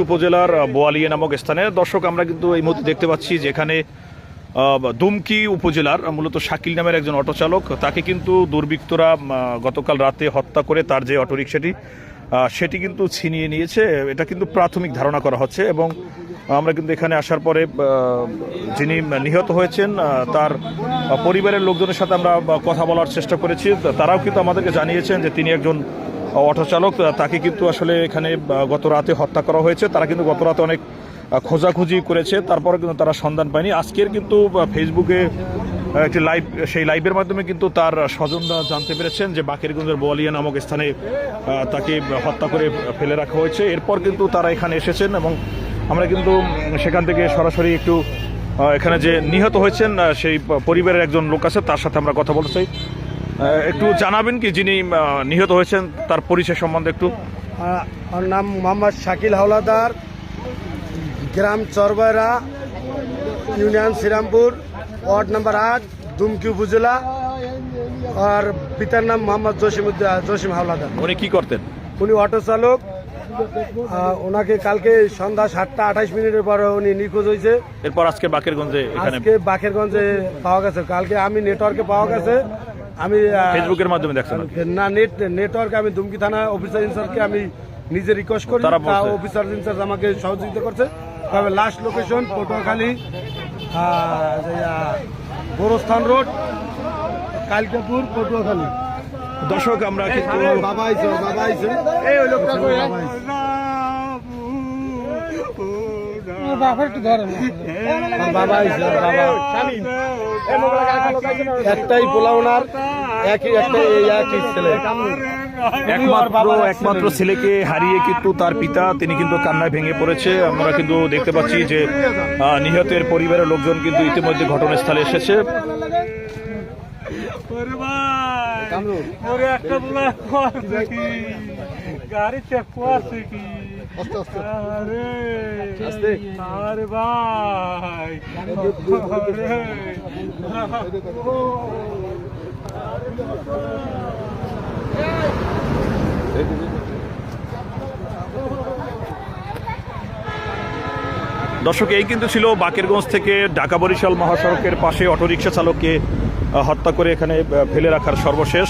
উপজেলার বোয়ালিয়া নামক স্থানে দর্শক, আমরা কিন্তু এই মুহূর্তে দেখতে পাচ্ছি যেখানে দুমকি উপজেলার, মূলত শাকিল নামের একজন অটো চালক। তাকে কিন্তু দুর্বৃত্তরা গতকাল রাতে হত্যা করে তার যে অটোরিকশাটি সেটি কিন্তু ছিনিয়ে নিয়েছে। এটা কিন্তু প্রাথমিক ধারণা করা হচ্ছে এবং আমরা কিন্তু এখানে আসার পরে যিনি নিহত হয়েছেন তার পরিবারের লোকজনের সাথে আমরা কথা বলার চেষ্টা করেছি। তারাও কিন্তু আমাদেরকে জানিয়েছেন যে তিনি একজন অটো চালক তাকে কিন্তু আসলে এখানে গত রাতে হত্যা করা হয়েছে। তারা কিন্তু গত রাতে অনেক খোঁজাখুঁজি করেছে। তারপরে কিন্তু তারা সন্ধান পায়নি। আজকের কিন্তু ফেসবুকে একটি লাইভ, সেই লাইভের মাধ্যমে কিন্তু তার স্বজনরা জানতে পেরেছেন যে বাকেরগঞ্জের বোয়ালিয়া নামক স্থানে তাকে হত্যা করে ফেলে রাখা হয়েছে। এরপর কিন্তু তারা এখানে এসেছেন এবং আমরা কিন্তু সেখান থেকে সরাসরি একটু এখানে যে নিহত হয়েছেন সেই পরিবারের একজন লোক আছে, তার সাথে আমরা কথা বলতে চাই। একটু জানাবেন কি যিনি নিহত হয়েছেন তার পরিচয় সম্বন্ধে একটু। নাম মোহাম্মদ শাকিল হাওলাদার গ্রাম Charboyra union Srirampur ward number আট দুমকি উপজেলা আর পিতার নাম মোহাম্মদ জসিম জসিম হাওলাদার। উনি কি করতেন? উনি অটো চালক। ওনাকে কালকে সন্ধ্যা সাতটা আঠাশ মিনিটের পরে উনি নিখোঁজ হয়েছে। এরপর আজকে বাকেরগঞ্জে আজকে বাকেরগঞ্জে পাওয়া গেছে। কালকে আমি নেটওয়ার্কে পাওয়া গেছে। আমি ফেসবুকের মাধ্যমে দেখছেন না নেট নেটওয়ার্কে আমি দুমকি থানা অফিসার ইনচার্জকে আমি নিজে রিকোয়েস্ট করি। তারা তা অফিসার ইনচার্জ আমাকে সহযোগিতা করছে। তবে লাস্ট লোকেশন পটুয়াখালী গোরস্থান রোড কালকাপুর পটুয়াখালী। দর্শক আমরা কিন্তু বাবা আইছে বাবা আইছে এই ওই লোকটা বাবার একটু বাবা বাবা। একটাই পোলা ওনার একই একটাই একই ছেলে। একমাত্র একমাত্র ছেলেকে হারিয়ে কিন্তু তার পিতা তিনি কিন্তু কান্নায় ভেঙে পড়েছে। আমরা কিন্তু দেখতে পাচ্ছি যে আহ, নিহতের পরিবারের লোকজন কিন্তু ইতিমধ্যে ঘটনাস্থলে এসেছে। ওরে ভাই ওরে একটা বলা করছে কি? গাড়িতে করছে কি? আরে আরে ভাই আরে দর্শক এই কিন্তু ছিল বাকেরগঞ্জ থেকে ঢাকা বরিশাল মহাসড়কের পাশে অটোরিকশা চালককে হত্যা করে এখানে ফেলে রাখার সর্বশেষ।